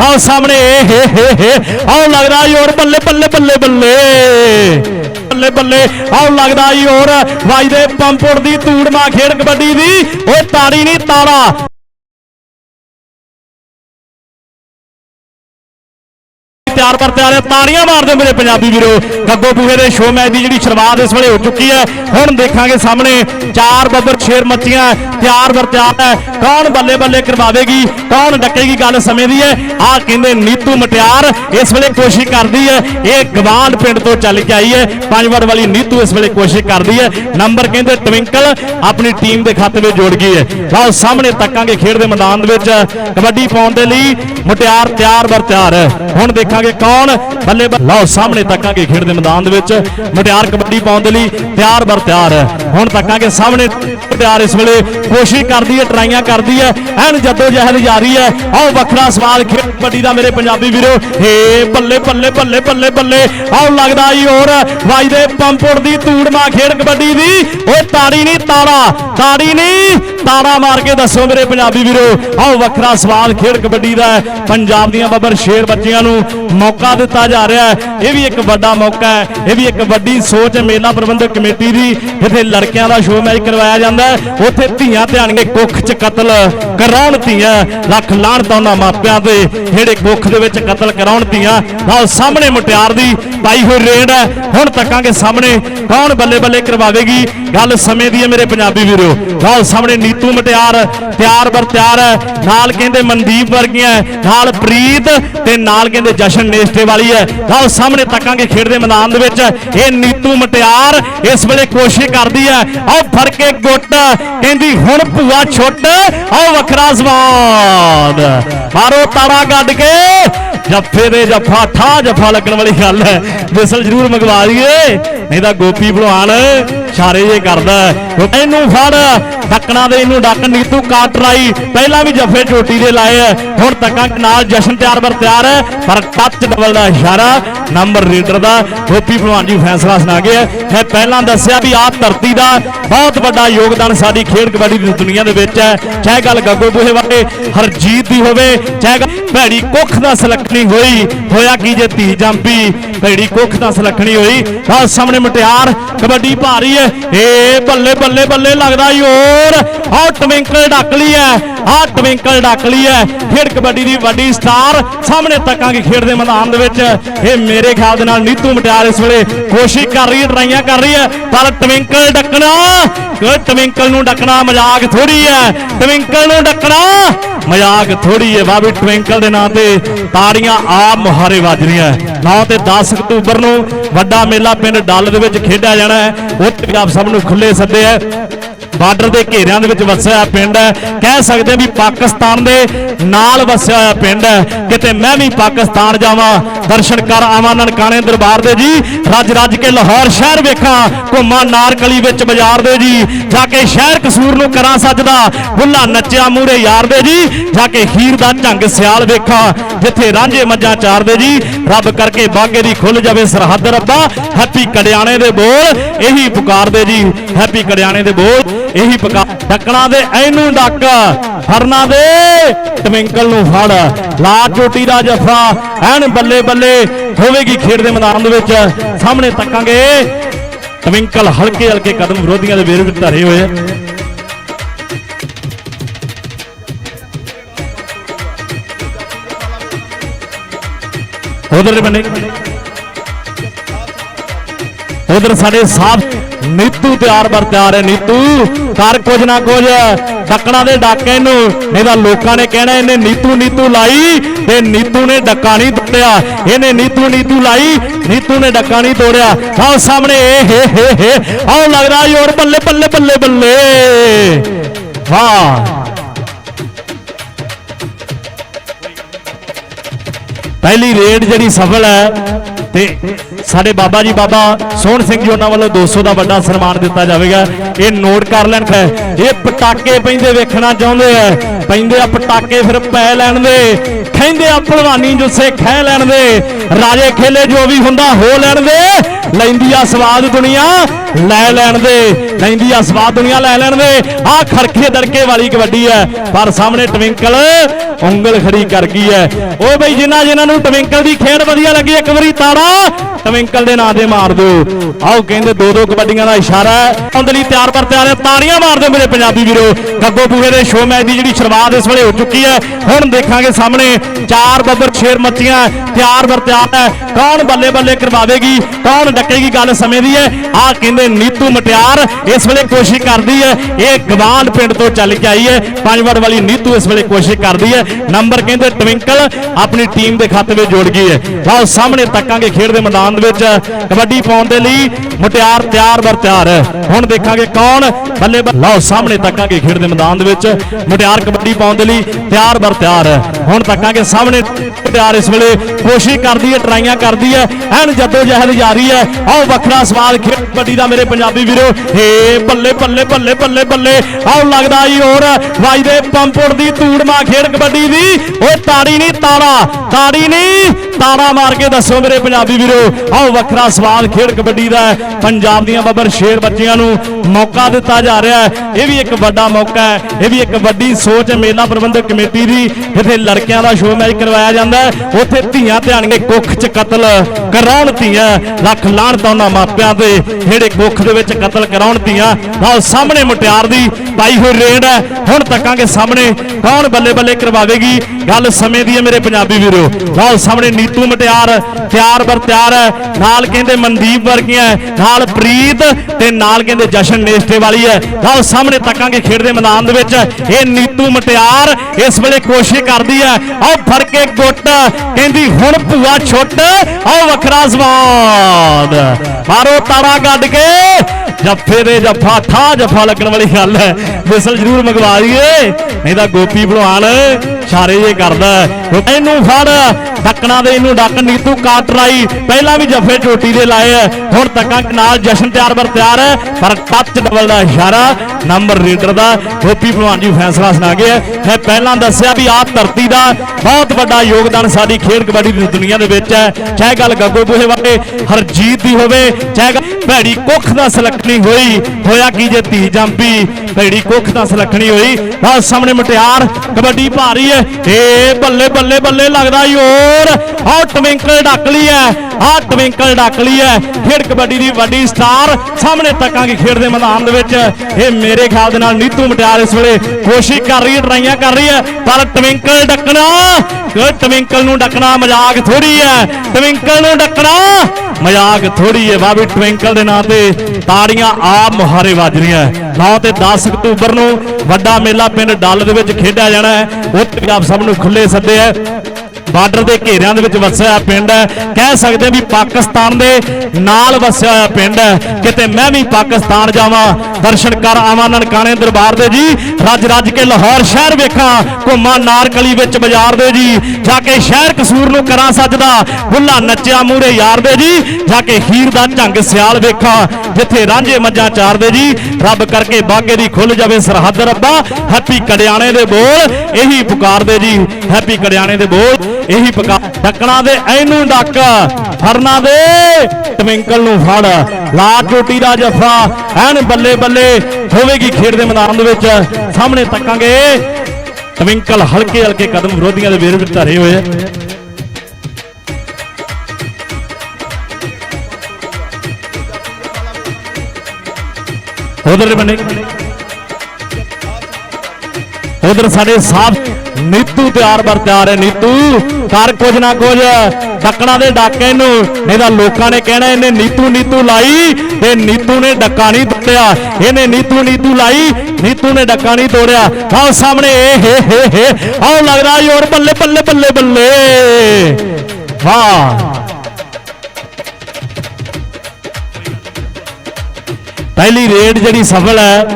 ਆਹ ਸਾਹਮਣੇ ਏ ਲੱਗਦਾ ਈ ਬੱਲੇ ਬੱਲੇ ਬੱਲੇ ਬੱਲੇ। ਬੱਲੇ ਬੱਲੇ। ਆਹ ਲੱਗਦਾ ਈ ਹੋਰ। ਵੱਜਦੇ ਪੰਪੁਰ ਦੀ ਤੂੜਮਾ ਖੇਡ ਕਬੱਡੀ ਦੀ। ਓਏ ਤਾੜੀ ਨਹੀਂ, ਤਾਰਾ। ਤਿਆਰ ਪਰ ਤਿਆਰ ਹੈ ਤਾੜੀਆਂ ਮਾਰਦੇ ਮੇਰੇ ਪੰਜਾਬੀ ਵੀਰੋ। ਗੱਗੋ ਬੂਹੇ ਦੇ ਸ਼ੋਅ ਮੈਚ ਦੀ ਜਿਹੜੀ ਸ਼ੁਰੂਆਤ ਇਸ ਵੇਲੇ ਹੋ ਚੁੱਕੀ ਹੈ। ਹੁਣ ਦੇਖਾਂਗੇ ਸਾਹਮਣੇ ਚਾਰ ਬੱਬਰ ਸ਼ੇਰ ਮੱਚੀਆਂ। ਤਿਆਰ ਵਰ ਤਿਆਰ ਹੈ। ਕੌਣ ਬੱਲੇ ਬੱਲੇ ਕਰਵਾਵੇਗੀ? ਕੌਣ ਡੱਕੇਗੀ? ਗੱਲ ਸਮੇਂ ਦੀ ਹੈ। ਆਹ ਕਹਿੰਦੇ ਨੀਤੂ ਮਟਿਆਰ ਇਸ ਵੇਲੇ ਕੋਸ਼ਿਸ਼ ਕਰਦੀ ਹੈ। ਇਹ ਗਵਾਂਡ ਪਿੰਡ ਤੋਂ ਚੱਲ ਕੇ ਆਈ ਹੈ। ਪੰਜ ਵਾਰ ਵਾਲੀ ਨੀਤੂ ਇਸ ਵੇਲੇ ਕੋਸ਼ਿਸ਼ ਕਰਦੀ ਹੈ। ਨੰਬਰ ਕਹਿੰਦੇ ਟਵਿੰਕਲ ਆਪਣੀ ਟੀਮ ਦੇ ਖਾਤੇ ਵਿੱਚ ਜੋੜ ਗਈ ਹੈ। ਲਓ, ਸਾਹਮਣੇ ਤੱਕਾਂਗੇ ਖੇਡ ਦੇ ਮੈਦਾਨ ਦੇ ਵਿੱਚ। ਕਬੱਡੀ ਪਾਉਣ ਦੇ ਲਈ ਮੁਟਿਆਰ ਤਿਆਰ ਵਰ ਤਿਆਰ ਹੈ। ਹੁਣ ਦੇਖਾਂਗੇ ਕੌਣ? ਬੱਲੇ ਲਓ, ਸਾਹਮਣੇ ਤੱਕਾਂਗੇ ਖੇਡ ਦੇ ਮੈਦਾਨ ਦੇ ਵਿੱਚ। ਮੁਟਿਆਰ ਕਬੱਡੀ ਪਾਉਣ ਦੇ ਲਈ ਤਿਆਰ ਬਰ ਤਿਆਰ ਹੈ। ਹੁਣ ਤੱਕਾਂਗੇ ਸਾਹਮਣੇ ਮੁਟਿਆਰ ਇਸ ਵੇਲੇ ਕੋਸ਼ਿਸ਼ ਕਰਦੀ ਹੈ, ਟਰਾਈਆਂ ਕਰਦੀ ਹੈ। ਐਨ ਜੱਦੋ ਜਹਿਦ ਜਾਰੀ ਹੈ। ਆਓ, ਵੱਖਰਾ ਸਵਾਲ ਖੇਡ ਕਬੱਡੀ ਦਾ ਮੇਰੇ ਪੰਜਾਬੀ ਵੀਰੋ। ਹੇ ਬੱਲੇ ਬੱਲੇ ਬੱਲੇ ਬੱਲੇ ਬੱਲੇ। ਆਓ, ਲੱਗਦਾ ਜੀ ਹੋਰ ਵੱਜਦੇ ਪੰਪੁਰ ਦੀ ਤੂੜ ਤੂੜਮਾ ਖੇਡ ਕਬੱਡੀ ਦੀ। ਓਏ, ਤਾੜੀ ਨਹੀਂ, ਤਾੜਾ। ਤਾੜੀ ਨਹੀਂ। ਤਾੜਾ ਮਾਰ ਕੇ ਦੱਸੋ ਮੇਰੇ ਪੰਜਾਬੀ ਵੀਰੋ। ਆਓ ਵੱਖਰਾ ਸਵਾਲ ਖੇਡ ਕਬੱਡੀ ਦਾ ਪੰਜਾਬ ਦੀਆਂ ਬੱਬਰ ਸ਼ੇਰ ਬੱਚਿਆਂ ਨੂੰ ਮੌਕਾ ਦਿੱਤਾ ਜਾ ਰਿਹਾ ਹੈ। ਇਹ ਵੀ ਇੱਕ ਵੱਡਾ ਮੌਕਾ ਹੈ। ਇਹ ਵੀ ਇੱਕ ਵੱਡੀ ਸੋਚ ਮੇਲਾ ਪ੍ਰਬੰਧਕ ਕਮੇਟੀ ਦੀ ਇੱਥੇ ਲੜਕਿਆਂ ਦਾ ਸ਼ੋਅ ਮੈਚ ਕਰਵਾਇਆ ਜਾਂਦਾ ਹੈ। ਉੱਥੇ ਧੀਆਂ ਧਿਆਣਗੇ ਕੁੱਖ 'ਚ ਕਤਲ ਕਰਾਉਣ ਧੀਆਂ, ਲੱਖ ਲਾਹਣਤ ਉਹਨਾਂ ਮਾਪਿਆਂ ਤੇ ਜਿਹੜੇ ਕੁੱਖ ਦੇ ਵਿੱਚ ਕਤਲ ਕਰਾਉਣ ਧੀਆਂ। ਨਾਲ ਸਾਹਮਣੇ ਮੁਟਿਆਰ ਦੀ ਪਾਈ ਹੋਈ ਰੇਡ ਹੈ। ਹੁਣ ਤੱਕਾਂਗੇ ਸਾਹਮਣੇ ਕੌਣ ਬੱਲੇ ਬੱਲੇ ਕਰਵਾਵੇਗੀ। ਗੱਲ ਸਮੇਂ ਦੀ ਹੈ ਮੇਰੇ ਪੰਜਾਬੀ ਵੀਰੋ। ਨਾਲ ਸਾਹਮਣੇ ਨੀਤੂ ਮਟਿਆਰ ਤਿਆਰ ਬਰ ਤਿਆਰ ਹੈ। ਨਾਲ ਕਹਿੰਦੇ ਮਨਦੀਪ ਵਰਗੀਆਂ ਨਾਲ ਪ੍ਰੀਤ ਤੇ ਨਾਲ ਕਹਿੰਦੇ ਜਸ਼ਨ ਨੇਸਟੇ ਵਾਲੀ ਹੈ। ਆਓ ਸਾਹਮਣੇ ਤੱਕਾਂਗੇ ਖੇਡ ਦੇ ਮੈਦਾਨ ਦੇ ਵਿੱਚ। ਇਹ ਨੀਤੂ ਮਟਿਆਰ ਇਸ ਵੇਲੇ ਕੋਸ਼ਿਸ਼ ਕਰਦੀ ਹੈ। ਆਓ ਫੜ ਕੇ ਗੁੱਟ। ਕਹਿੰਦੀ, ਹੁਣ ਭੂਆ ਛੁੱਟ। ਆਓ ਵੱਖਰਾ ਸਵਾਦ। ਮਾਰੋ ਤਾੜਾ ਗੱਡ ਕੇ। ਜੱਫੇ ਦੇ ਜੱਫਾ ਠਾ ਜੱਫਾ ਲੱਗਣ ਵਾਲੀ ਗੱਲ ਹੈ। ਵਿਸਲ ਜ਼ਰੂਰ ਮੰਗਵਾ ਲਈਏ। ਨਹੀਂ ਤਾਂ ਗੋਪੀ ਭਲਵਾਨ ਇਸ਼ਾਰੇ ਜੇ ਕਰਦਾ ਇਹਨੂੰ ਫੜ। ਡੱਕਣਾ ਦੇ ਇਹਨੂੰ ਡੱਕ ਨੀਤੂ ਕਾਟਰਾਈ ਪਹਿਲਾਂ ਵੀ ਜੱਫੇ ਚੋਟੀ ਦੇ ਲਾਏ ਹੈ। ਹੁਣ ਤੱਕਾਂ ਨਾਲ ਜਸ਼ਨ ਤਿਆਰ ਬਰ ਤਿਆਰ ਹੈ। ਪਰ ਟੱਚ ਡਬਲ ਦਾ ਇਸ਼ਾਰਾ ਨੰਬਰ ਰੀਡਰ ਦਾ ਗੋਪੀ ਭਲਵਾਨ ਜੀ ਫੈਸਲਾ ਸੁਣਾ ਗਏ ਮੈਂ ਪਹਿਲਾਂ ਦੱਸਿਆ ਵੀ ਆਹ ਧਰਤੀ ਦਾ ਬਹੁਤ ਵੱਡਾ ਯੋਗਦਾਨ ਸਾਡੀ ਖੇਡ ਕਬੱਡੀ ਦੀ ਦੁਨੀਆ ਦੇ ਵਿੱਚ ਹੈ। ਚਾਹੇ ਗੱਲ ਗੱਗੋ ਬੂਹੇ ਵਾਲੇ ਹਰਜੀਤ ਦੀ ਹੋਵੇ, ਚਾਹੇ ਭੈੜੀ ਕੁੱਖ ਦਾ ਸਲੱਖਣੀ ਹੋਈ, ਹੋਇਆ ਕੀ ਜੇ ਧੀ ਜੰਪੀ, ਭੈੜੀ ਕੁੱਖ ਦਾ ਸਲੱਖਣੀ ਹੋਈ। ਆਹ ਸਾਹਮਣੇ ਮਟਿਆਰ ਕਬੱਡੀ ਭਾਰੀ ਹੈ। ਏ ਬੱਲੇ ਬੱਲੇ ਬੱਲੇ ਲੱਗਦਾ ਈ ਹੋਰ ਆਹ ਟਵਿੰਕਲ ਡੱਕ ਲਈ ਹੈ ਟਵਿੰਕਲ ਡੱਕ ਲਈ ਖੇਡ ਕਬੱਡੀ ਦੀ ਵੱਡੀ ਸਟਾਰ ਸਾਹਮਣੇ ਤੱਕਾਂਗੇ ਖੇਡ ਦੇ ਮੈਦਾਨ ਦੇ ਵਿੱਚ। ਇਹ ਮੇਰੇ ਖਿਆਲ ਦੇ ਨਾਲ ਨੀਤੂ ਮਟਿਆਰ ਇਸ ਵੇਲੇ ਕੋਸ਼ਿਸ਼ ਕਰ ਰਹੀ ਹੈ ਟਰਾਈਆਂ ਕਰ ਰਹੀ ਹੈ, ਪਰ ਟਵਿੰਕਲ ਡੱਕਣਾ ਟਵਿੰਕਲ ਨੂੰ ਡੱਕਣਾ ਮਜ਼ਾਕ ਥੋੜੀ ਹੈ ਟਵਿੰਕਲ ਨੂੰ ਡੱਕਣਾ, ਮਜ਼ਾਕ ਥੋੜੀ ਹੈ ਬਾਬੀ ਟਵਿੰਕਲ ਦੇ ਨਾਂ ਤੇ ਤਾੜੀਆਂ ਆਪ ਮੁਹਾਰੇ ਵੱਜ ਰਹੀਆਂ। 9 ਤੇ 10 ਅਕਤੂਬਰ ਨੂੰ ਵੱਡਾ ਮੇਲਾ ਪਿੰਡ ਡੱਲ ਦੇ ਵਿੱਚ ਖੇਡਿਆ ਜਾਣਾ ਹੈ। ਉੱਥੇ ਆਪ ਸਭ ਨੂੰ ਖੁੱਲੇ ਸੱਦੇ ਹੈ। ਬਾਰਡਰ ਦੇ ਘੇਰਿਆਂ ਦੇ ਵਿੱਚ ਵਸਿਆ ਹੋਇਆ ਪਿੰਡ ਹੈ। ਕਹਿ ਸਕਦੇ ਵੀ ਪਾਕਿਸਤਾਨ ਦੇ ਨਾਲ ਵਸਿਆ ਹੋਇਆ ਪਿੰਡ ਹੈ। ਕਿਤੇ ਮੈਂ ਵੀ ਪਾਕਿਸਤਾਨ ਜਾਵਾਂ, ਦਰਸ਼ਨ ਕਰ ਆਵਾਂ ਨਨਕਾਣੇ ਦਰਬਾਰ ਦੇ ਜੀ। ਰੱਜ ਰੱਜ ਕੇ ਲਾਹੌਰ ਸ਼ਹਿਰ ਵੇਖਾਂ, ਘੁੰਮਾਂ ਨਾਰਕਲੀ ਵਿੱਚ ਬਾਜ਼ਾਰ ਦੇ ਜੀ। ਜਾ ਕੇ ਸ਼ਹਿਰ ਕਸੂਰ ਨੂੰ ਕਰਾਂ ਸੱਜਦਾ, ਬੁੱਲਾ ਨੱਚਿਆ ਮੂਰੇ ਯਾਰ ਦੇ ਜੀ। ਜਾ ਕੇ ਹੀਰ ਦਾ ਝੰਗ ਸਿਆਲ ਵੇਖਾਂ, ਜਿੱਥੇ ਰਾਂਝੇ ਮੱਝਾਂ ਚਾਰਦੇ ਜੀ। ਰੱਬ ਕਰਕੇ ਬਾਗੇ ਦੀ ਖੁੱਲ ਜਾਵੇ ਸਰਹੱਦ ਰੱਬਾ। ਹੈਪੀ ਕੜਿਆਣੇ ਦੇ ਬੋਲ, ਇਹੀ ਪੁਕਾਰਦੇ ਜੀ। ਹੈਪੀ ਕੜਿਆਣੇ ਦੇ ਬੋਲ। ਇਹੀ ਪਕਾ ਡੱਕਣਾ ਦੇ, ਇਹਨੂੰ ਡੱਕ ਫਰਨਾ ਦੇ, ਟਵਿੰਕਲ ਨੂੰ ਫੜ। ਲਾ ਚੋਟੀ ਦਾ ਜਫਾ, ਐਨ ਬੱਲੇ ਬੱਲੇ ਹੋਵੇਗੀ ਖੇਡ ਦੇ ਮੈਦਾਨ ਦੇ ਵਿੱਚ। ਸਾਹਮਣੇ ਤੱਕਾਂਗੇ ਟਵਿੰਕਲ ਹਲਕੇ ਹਲਕੇ ਕਦਮ ਵਿਰੋਧੀਆਂ ਦੇ ਵੇਰ ਵਿੱਚ ਧਰੇ ਹੋਏ ਉਧਰ ਦੇ ਬੰਨੇ। ਉਧਰ ਸਾਡੇ ਸਾਹਬ ਨੀਤੂ ਤਿਆਰ ਬਰ ਤਿਆਰ ਹੈ, ਨੀਤੂ। ਕਰ ਕੁਝ ਨਾ ਕੁਝ, ਡੱਕਣਾ ਦੇ ਡਾਕੇ ਨੂੰ। ਨਹੀਂ ਤਾਂ ਲੋਕਾਂ ਨੇ ਕਹਿਣਾ, ਇਹਨੇ ਨੀਤੂ ਨੀਤੂ ਲਾਈ ਤੇ ਨੀਤੂ ਨੇ ਡੱਕਾ ਨਹੀਂ ਤੋੜਿਆ ਇਹਨੇ ਨੀਤੂ ਨੀਤੂ ਲਾਈ, ਨੀਤੂ ਨੇ ਡੱਕਾ ਨਹੀਂ ਤੋੜਿਆ। ਆਹ ਸਾਹਮਣੇ ਏ ਹੇ ਹੇ ਹੇ ਆਹ ਲੱਗਦਾ ਈ ਹੋਰ ਬੱਲੇ ਬੱਲੇ ਬੱਲੇ ਬੱਲੇ। ਵਾਹ। ਪਹਿਲੀ ਰੇਡ ਜਿਹੜੀ ਸਫਲ ਹੈ ਤੇ ਸਾਡੇ ਬਾਬਾ ਜੀ ਬਾਬਾ ਸੋਹਣ ਸਿੰਘ ਜੀ ਉਹਨਾਂ ਵੱਲੋਂ 200 ਦਾ ਵੱਡਾ ਸਨਮਾਨ ਦਿੱਤਾ ਜਾਵੇਗਾ। ਇਹ ਨੋਟ ਕਰ ਲੈਣ ਖੈ ਇਹ ਪਟਾਕੇ ਪੈਂਦੇ ਵੇਖਣਾ ਚਾਹੁੰਦੇ ਆ। ਪੈਂਦੇ ਆ ਪਟਾਕੇ ਫਿਰ ਪੈ ਲੈਣ ਦੇ। ਕਹਿੰਦੇ ਆ ਭਲਵਾਨੀ ਜੁੱਸੇ ਖਹਿ ਲੈਣ ਦੇ। ਰਾਜੇ ਖੇਲੇ ਜੋ ਵੀ ਹੁੰਦਾ ਹੋ ਲੈਣ ਦੇ। ਲੈਂਦੀ ਆ ਸਵਾਦ ਦੁਨੀਆ, ਲੈ ਲੈਣ ਦੇ। ਲੈਂਦੀ ਆ ਸਵਾਦ ਦੁਨੀਆ, ਲੈ ਲੈਣ ਦੇ। ਆ ਖੜਕੇ ਦੜਕੇ ਵਾਲੀ ਕਬੱਡੀ ਹੈ। ਪਰ ਸਾਹਮਣੇ ਟਵਿੰਕਲ, ਉਂਗਲ ਖੜੀ ਕਰ ਗਈ ਹੈ। ਉਹ ਬਈ ਜਿਨ੍ਹਾਂ ਜਿਨ੍ਹਾਂ ਨੂੰ ਟਵਿੰਕਲ ਦੀ ਖੇਡ ਵਧੀਆ ਲੱਗੀ, ਇੱਕ ਵਾਰੀ ਤਾੜਾ, ਟਵਿੰਕਲ ਦੇ ਨਾਂ ਤੇ ਮਾਰ ਦਿਓ। ਆਓ ਕਹਿੰਦੇ ਦੋ ਦੋ ਕਬੱਡੀਆਂ ਦਾ ਇਸ਼ਾਰਾ ਹੈ। ਉਹਦੇ ਲਈ ਤਿਆਰ ਪਰ ਤਿਆਰ ਹੈ। ਤਾੜੀਆਂ ਮਾਰ ਦਿਓ ਮੇਰੇ ਪੰਜਾਬੀ ਵੀਰੋ। ਗੱਗੋ ਬੂਹੇ ਦੇ ਸ਼ੋਅ ਮੈਚ ਦੀ ਜਿਹੜੀ ਸ਼ੁਰੂਆਤ ਇਸ ਵੇਲੇ ਹੋ ਚੁੱਕੀ ਹੈ। ਹੁਣ ਦੇਖਾਂਗੇ ਸਾਹਮਣੇ ਚਾਰ ਬੱਬਰ ਛੇਰ ਮੱਚੀਆਂ। ਤਿਆਰ ਬਰ ਤਿਆਰ ਹੈ। ਕੌਣ ਬੱਲੇ ਬੱਲੇ ਕਰਵਾਵੇਗੀ? ਕੌਣ ਡੱਕੇਗੀ ਗੱਲ ਸਮੇਂ ਦੀ ਹੈ। ਆਹ ਕਹਿੰਦੇ ਨੀਤੂ ਮਟਿਆਰ ਇਸ ਵੇਲੇ ਕੋਸ਼ਿਸ਼ ਕਰਦੀ ਹੈ। ਇਹ ਗਵਾਂਡ ਪਿੰਡ ਤੋਂ ਚੱਲ ਕੇ ਆਈ ਹੈ। ਪੰਜ ਵਾਰ ਵਾਲੀ ਨੀਤੂ ਇਸ ਵੇਲੇ ਕੋਸ਼ਿਸ਼ ਕਰਦੀ ਹੈ। ਨੰਬਰ ਕਹਿੰਦੇ ਟਵਿੰਕਲ ਆਪਣੀ ਟੀਮ ਦੇ ਖਾਤੇ ਵਿੱਚ ਜੋੜ ਗਈ ਹੈ। ਲਓ, ਸਾਹਮਣੇ ਤੱਕਾਂਗੇ ਖੇਡ ਦੇ ਮੈਦਾਨ ਦੇ ਵਿੱਚ ਕਬੱਡੀ ਪਾਉਣ ਦੇ ਲਈ ਮੁਟਿਆਰ ਤਿਆਰ ਬਰ ਤਿਆਰ। ਹੈ ਹੁਣ ਦੇਖਾਂਗੇ ਕੌਣ ਬੱਲੇ ਲਓ, ਸਾਹਮਣੇ ਤੱਕਾਂਗੇ ਖੇਡ ਦੇ ਮੈਦਾਨ ਦੇ ਵਿੱਚ ਮੁਟਿਆਰ ਕਬੱਡੀ ਪਾਉਣ ਦੇ ਲਈ ਤਿਆਰ ਬਰ ਤਿਆਰ। ਹੈ ਹੁਣ ਤੱਕਾਂਗੇ ਸਾਹਮਣੇ ਮੁਟਿਆਰ ਇਸ ਵੇਲੇ ਕੋਸ਼ਿਸ਼ ਕਰਦੀ ਹੈ, ਟਰਾਈਆਂ ਕਰਦੀ ਹੈ। ਐਨ ਜੱਦੋ ਜਹਿਦ ਜਾਰੀ ਹੈ। ਆਓ ਵੱਖਰਾ ਸਵਾਲ ਖੇਡ ਕਬੱਡੀ ਦਾ ਮੇਰੇ ਪੰਜਾਬੀ ਵੀਰੋ। ਹੇ ਬੱਲੇ ਬੱਲੇ ਬੱਲੇ ਬੱਲੇ ਬੱਲੇ। ਆਓ ਲੱਗਦਾ ਜੀ ਹੋਰ ਵਾਜਦੇ ਪੰਪੁਰ ਦੀ ਤੂੜ ਮਾਂ ਖੇਡ ਕਬੱਡੀ ਦੀ। ਓਏ ਤਾੜੀ ਨਹੀਂ, ਤਾੜਾ, ਤਾੜੀ ਨਹੀਂ, ਤਾੜਾ ਮਾਰ ਕੇ ਦੱਸੋ ਮੇਰੇ ਪੰਜਾਬੀ ਵੀਰੋ। ਆਓ ਵੱਖਰਾ ਸਵਾਲ ਖੇਡ ਕਬੱਡੀ ਦਾ ਪੰਜਾਬ ਦੀਆਂ ਬੱਬਰ ਸ਼ੇਰ ਬੱਚਿਆਂ ਨੂੰ ਮੌਕਾ ਦਿੱਤਾ ਜਾ ਰਿਹਾ ਹੈ। ਇਹ ਵੀ ਇੱਕ ਵੱਡਾ ਮੌਕਾ ਹੈ। ਇਹ ਵੀ ਇੱਕ ਵੱਡੀ ਸੋਚ ਹੈ। ਮੇਲਾ ਪ੍ਰਬੰਧਕ ਕਮੇਟੀ ਦੀ ਜਿੱਥੇ ਲੜਕਿਆਂ ਦਾ ਸ਼ੋਅ ਮੈਚ ਕਰਵਾਇਆ ਜਾਂਦਾ ਹੈ। ਉੱਥੇ ਧੀਆਂ ਧਿਆਣਗੇ ਕੁੱਖ 'ਚ ਕਤਲ ਕਰਾਉਣ ਧੀਆਂ ਲੱਖ ਲਾਹਣਤ ਉਹਨਾਂ ਮਾਪਿਆਂ ਦੇ ਜਿਹੜੇ ਕੁੱਖ ਦੇ ਵਿੱਚ ਕਤਲ ਕਰਾਉਣ ਦੀਆਂ ਆਓ ਸਾਹਮਣੇ ਮੁਟਿਆਰ ਦੀ ਪਾਈ ਹੋਈ ਰੇਡ ਹੈ। ਹੁਣ ਤੱਕਾਂਗੇ ਸਾਹਮਣੇ ਕੌਣ ਬੱਲੇ ਬੱਲੇ ਕਰਵਾਵੇਗੀ? ਗੱਲ ਸਮੇਂ ਦੀ ਹੈ ਮੇਰੇ ਪੰਜਾਬੀ ਵੀਰੋ। ਆਓ ਸਾਹਮਣੇ ਨੀਤੂ ਮਟਿਆਰ, ਤਿਆਰ ਬਰ ਤਿਆਰ ਹੈ। ਨਾਲ ਕਹਿੰਦੇ ਮਨਦੀਪ ਵਰਗੀਆਂ ਨਾਲ ਪ੍ਰੀਤ ਤੇ ਨਾਲ ਕਹਿੰਦੇ ਜਸ਼ਨ ਨੇਸਟੇ ਵਾਲੀ ਹੈ। ਆਓ ਸਾਹਮਣੇ ਤੱਕਾਂਗੇ ਖੇਡ ਦੇ ਮੈਦਾਨ ਦੇ ਵਿੱਚ। ਇਹ ਨੀਤੂ ਮਟਿਆਰ ਇਸ ਵੇਲੇ ਕੋਸ਼ਿਸ਼ ਕਰਦੀ ਹੈ। ਆਓ ਫੜ ਕੇ ਗੁੱਟ। ਕਹਿੰਦੀ ਹੁਣ ਭੂਆ ਛੁੱਟ। ਆਓ ਵੱਖਰਾ ਸਵਾਦ ਮਾਰੋ ਤਾਰਾ ਗੱਡ ਕੇ। ਜੱਫੇ ਦੇ ਜੱਫਾ ਠਾ ਜੱਫਾ ਲੱਗਣ ਵਾਲੀ ਗੱਲ ਹੈ। ਵਿਸਲ ਜ਼ਰੂਰ ਮੰਗਵਾ ਦਈਏ ਨਹੀਂ ਤਾਂ ਗੋਪੀ ਭਲਵਾਨ ਇਸ਼ਾਰੇ ਜੇ ਕਰਦਾ ਇਹਨੂੰ ਫੜ। ਡੱਕਣਾ ਦੇ ਇਹਨੂੰ ਡੱਕ। ਨੀਤੂ ਕਾਟ ਰਾਈ ਪਹਿਲਾਂ ਵੀ ਜੱਫੇ ਚੋਟੀ ਦੇ ਲਾਏ ਹੈ। ਹੁਣ ਤੱਕਾਂ ਨਾਲ ਜਸ਼ਨ ਤਿਆਰ ਬਰ ਤਿਆਰ ਹੈ। ਪਰ ਟੱਚ ਡਬਲ ਦਾ ਇਸ਼ਾਰਾ ਨੰਬਰ ਰੀਡਰ ਦਾ ਗੋਪੀ ਭਲਵਾਨ ਜੀ ਫੈਸਲਾ ਸੁਣਾ ਗਿਆ ਮੈਂ ਪਹਿਲਾਂ ਦੱਸਿਆ ਵੀ ਆਹ ਧਰਤੀ ਦਾ ਬਹੁਤ ਵੱਡਾ ਯੋਗਦਾਨ ਸਾਡੀ ਖੇਡ ਕਬੱਡੀ ਦੀ ਦੁਨੀਆ ਦੇ ਵਿੱਚ ਹੈ। ਚਾਹੇ ਗੱਲ ਗੱਗੋ ਬੂਹੇ ਵਾਲੇ ਹਰਜੀਤ ਦੀ ਹੋਵੇ, ਚਾਹੇ ਗੱਲ ਭੈੜੀ ਕੁੱਖ ਦਾ ਸਲਖਣੀ ਹੋਈ, ਹੋਇਆ ਕੀ ਜੇ ਧੀ ਜੰਪੀ ਭੈੜੀ ਕੁੱਖ ਤਾਂ ਸਲੱਖਣੀ ਹੋਈ। ਆਹ ਸਾਹਮਣੇ ਮਟਿਆਰ, ਕਬੱਡੀ ਭਾਰੀ ਹੈ। ਏ ਬੱਲੇ ਬੱਲੇ ਬੱਲੇ ਲੱਗਦਾ ਈ ਹੋਰ ਆਹ ਟਵਿੰਕਲ ਡੱਕ ਲਈ ਹੈ। ਆਹ ਟਵਿੰਕਲ ਡੱਕ ਲਈ ਹੈ। ਖੇਡ ਕਬੱਡੀ ਦੀ ਵੱਡੀ ਸਟਾਰ ਸਾਹਮਣੇ ਤੱਕਾਂਗੇ ਖੇਡ ਦੇ ਮੈਦਾਨ ਦੇ ਵਿੱਚ। ਇਹ ਮੇਰੇ ਖਿਆਲ ਦੇ ਨਾਲ ਨੀਤੂ ਮਟਿਆਰ ਇਸ ਵੇਲੇ ਕੋਸ਼ਿਸ਼ ਕਰ ਰਹੀ ਹੈ, ਟਰਾਈਆਂ ਕਰ ਰਹੀ ਹੈ, ਪਰ ਟਵਿੰਕਲ ਡੱਕਣਾ ਟਵਿੰਕਲ ਨੂੰ ਡੱਕਣਾ ਮਜ਼ਾਕ ਥੋੜੀ ਹੈ। ਟਵਿੰਕਲ ਨੂੰ ਡੱਕਣਾ, ਮਜ਼ਾਕ ਥੋੜੀ ਹੈ। ਬਾਬੀ ਟਵਿੰਕਲ ਦੇ ਨਾਂ ਤੇ ਤਾੜੀਆਂ ਆਪ ਮੁਹਾਰੇ ਵੱਜ ਰਹੀਆਂ 9 ਤੇ 10 ਅਕਤੂਬਰ ਨੂੰ ਵੱਡਾ ਮੇਲਾ ਪਿੰਡ ਡੱਲ ਦੇ ਵਿੱਚ ਖੇਡਿਆ ਜਾਣਾ ਹੈ। ਉਹ ਆਪ ਸਭ ਨੂੰ ਖੁੱਲੇ ਸੱਦੇ ਹੈ। ਬਾਰਡਰ ਦੇ ਘੇਰਿਆਂ ਦੇ ਵਿੱਚ ਵਸਿਆ ਹੋਇਆ ਪਿੰਡ ਹੈ। ਕਹਿ ਸਕਦੇ ਵੀ ਪਾਕਿਸਤਾਨ ਦੇ ਨਾਲ ਵਸਿਆ ਹੋਇਆ ਪਿੰਡ ਹੈ। ਕਿਤੇ ਮੈਂ ਵੀ ਪਾਕਿਸਤਾਨ ਜਾਵਾਂ, ਦਰਸ਼ਨ ਕਰ ਆਵਾਂ ਨਨਕਾਣੇ ਦਰਬਾਰ ਦੇ ਜੀ। ਰੱਜ ਰੱਜ ਕੇ ਲਾਹੌਰ ਸ਼ਹਿਰ ਵੇਖਾਂ, ਘੁੰਮਾਂ ਨਾਰਕਲੀ ਵਿੱਚ ਬਾਜ਼ਾਰ ਦੇ ਜੀ। ਜਾ ਕੇ ਸ਼ਹਿਰ ਕਸੂਰ ਨੂੰ ਕਰਾਂ ਸੱਜਦਾ, ਬੁੱਲਾ ਨੱਚਿਆ ਮੂਰੇ ਯਾਰ ਦੇ ਜੀ। ਜਾ ਕੇ ਹੀਰ ਦਾ ਝੰਗ ਸਿਆਲ ਵੇਖਾਂ, ਜਿੱਥੇ ਰਾਂਝੇ ਮੱਝਾਂ ਚਾਰਦੇ ਜੀ। ਰੱਬ ਕਰਕੇ ਬਾਗੇ ਦੀ ਖੁੱਲ ਜਾਵੇ ਸਰਹੱਦ ਰੱਬਾ। ਹੈਪੀ ਕੜਿਆਣੇ ਦੇ ਬੋਲ, ਇਹੀ ਪੁਕਾਰਦੇ ਜੀ। ਹੈਪੀ ਕੜਿਆਣੇ ਦੇ ਬੋਲ। ਇਹੀ ਪਕਾ ਡੱਕਣਾ ਦੇ, ਇਹਨੂੰ ਡੱਕ ਫਰਨਾ ਦੇ, ਟਵਿੰਕਲ ਨੂੰ ਫੜ। ਲਾ ਚੋਟੀ ਦਾ ਜੱਫਾ। ਐਨ ਬੱਲੇ ਬੱਲੇ ਹੋਵੇਗੀ ਖੇਡ ਦੇ ਮੈਦਾਨ ਦੇ ਵਿੱਚ। ਸਾਹਮਣੇ ਤੱਕਾਂਗੇ ਟਵਿੰਕਲ ਹਲਕੇ ਹਲਕੇ ਕਦਮ ਵਿਰੋਧੀਆਂ ਦੇ ਵੇਰ ਵਿੱਚ ਧਰੇ ਹੋਏ। ਆ ਬੰਨੇ ਉਧਰ ਸਾਡੇ ਸਾਹਬ ਨੀਤੂ ਤਿਆਰ ਬਰ ਤਿਆਰ ਹੈ, ਨੀਤੂ। ਕਰ ਕੁਝ ਨਾ ਕੁਝ, ਡੱਕਣਾ ਦੇ ਡਾਕੇ ਨੂੰ ਨਹੀਂ ਤਾਂ ਲੋਕਾਂ ਨੇ ਕਹਿਣਾ, ਇਹਨੇ ਨੀਤੂ ਨੀਤੂ ਲਾਈ ਤੇ ਨੀਤੂ ਨੇ ਡੱਕਾ ਨਹੀਂ ਤੋੜਿਆ ਇਹਨੇ ਨੀਤੂ ਨੀਤੂ ਲਾਈ, ਨੀਤੂ ਨੇ ਡੱਕਾ ਨਹੀਂ ਤੋੜਿਆ। ਆਓ ਸਾਹਮਣੇ ਏ ਹੇ ਹੇ ਹੇ ਆਓ ਲੱਗਦਾ ਯੋਰ ਬੱਲੇ ਬੱਲੇ ਬੱਲੇ ਬੱਲੇ। ਵਾਹ। ਪਹਿਲੀ ਰੇਡ ਜਿਹੜੀ ਸਫਲ ਹੈ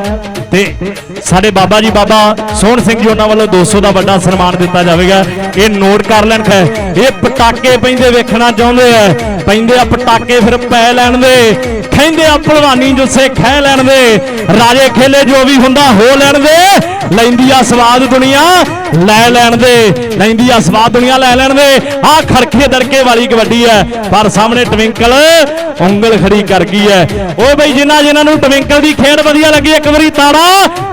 ਤੇ ਸਾਡੇ ਬਾਬਾ ਜੀ, ਬਾਬਾ ਸੋਹਣ ਸਿੰਘ ਜੀ ਉਹਨਾਂ ਵੱਲੋਂ 200 ਦਾ ਵੱਡਾ ਸਨਮਾਨ ਦਿੱਤਾ ਜਾਵੇਗਾ। ਇਹ ਨੋਟ ਕਰ ਲੈਣ ਖੈ। ਇਹ ਪਟਾਕੇ ਪੈਂਦੇ ਵੇਖਣਾ ਚਾਹੁੰਦੇ ਆ ਪੈਂਦੇ ਆ ਪਟਾਕੇ ਫਿਰ ਪੈ ਲੈਣ ਦੇ। ਕਹਿੰਦੇ ਆ ਭਲਵਾਨੀ ਜੁੱਸੇ ਖਹਿ ਲੈਣ ਦੇ। ਰਾਜੇ ਖੇਲੇ ਜੋ ਵੀ ਹੁੰਦਾ ਹੋ ਲੈਣ ਦੇ। ਲੈਂਦੀ ਆ ਸਵਾਦ ਦੁਨੀਆ ਲੈ ਲੈਣ ਦੇ। ਲੈਂਦੀ ਆ ਸਵਾਦ ਦੁਨੀਆ ਲੈ ਲੈਣ ਦੇ। ਆ ਖੜਖੇ ਦੜਕੇ ਵਾਲੀ ਕਬੱਡੀ ਹੈ ਪਰ ਸਾਹਮਣੇ ਟਵਿੰਕਲ ਉਂਗਲ ਖੜੀ ਕਰ ਗਈ ਹੈ ਉਹ ਬਈ ਜਿਨ੍ਹਾਂ ਜਿਨ੍ਹਾਂ ਨੂੰ ਟਵਿੰਕਲ ਦੀ ਖੇਡ ਵਧੀਆ ਲੱਗੀ, ਇੱਕ ਵਾਰੀ ਤਾੜਾ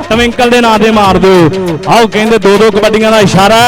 ਟਵਿੰਕਲ ਦੇ ਨਾਂ ਤੇ ਮਾਰ ਦਿਓ ਆਓ ਕਹਿੰਦੇ ਦੋ ਦੋ ਕਬੱਡੀਆਂ ਦਾ ਇਸ਼ਾਰਾ